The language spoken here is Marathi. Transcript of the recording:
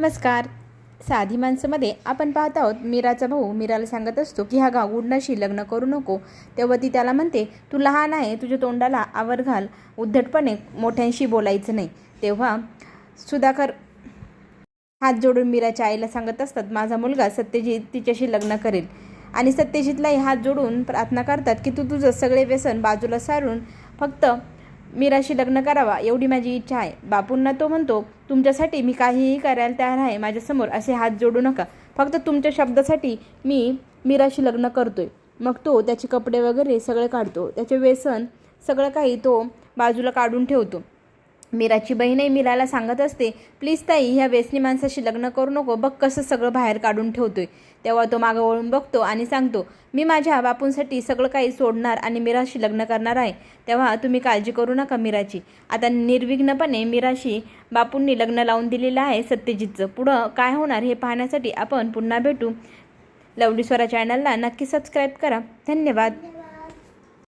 नमस्कार. साधी माणसामध्ये आपण पाहत आहोत मीराचा भाऊ मीराला सांगत असतो की ह्या गावगुंडाशी लग्न करू नको. तेव्हा ती त्याला म्हणते तू लहान आहे तुझ्या तोंडाला आवर घाल. उद्धटपणे मोठ्यांशी बोलायचं नाही. तेव्हा सुधाकर हात जोडून मीराच्या आईला सांगत असतात माझा मुलगा सत्यजित तिच्याशी लग्न करेल आणि सत्यजितलाही हात जोडून प्रार्थना करतात की तू तुझं सगळे व्यसन बाजूला सारून फक्त मीराशी लग्न करावा एवढी माझी इच्छा आहे. बापूंना तो म्हणतो तुमच्यासाठी मी काहीही करायला तयार आहे माझ्यासमोर असे हात जोडू नका. फक्त तुमच्या शब्दासाठी मी मीराशी लग्न करतोय. मग तो त्याचे कपडे वगैरे सगळे काढतो. त्याचे व्यसन सगळं काही तो बाजूला काढून ठेवतो. मीराची बहीणही मीराला सांगत असते प्लीज ताई ह्या वेसनी माणसाशी लग्न करू नको बघ कसं सगळं बाहेर काढून ठेवतोय. तेव्हा तो मागं वळून बघतो आणि सांगतो मी माझ्या बापूंसाठी सगळं काही सोडणार आणि मीराशी लग्न करणार आहे. तेव्हा तुम्ही काळजी करू नका मीराची. आता निर्विघ्नपणे मीराशी बापूंनी लग्न लावून दिलेलं आहे सत्यजितचं. पुढं काय होणार हे पाहण्यासाठी आपण पुन्हा भेटू. लवली स्वरा चॅनलला नक्की सबस्क्राईब करा. धन्यवाद.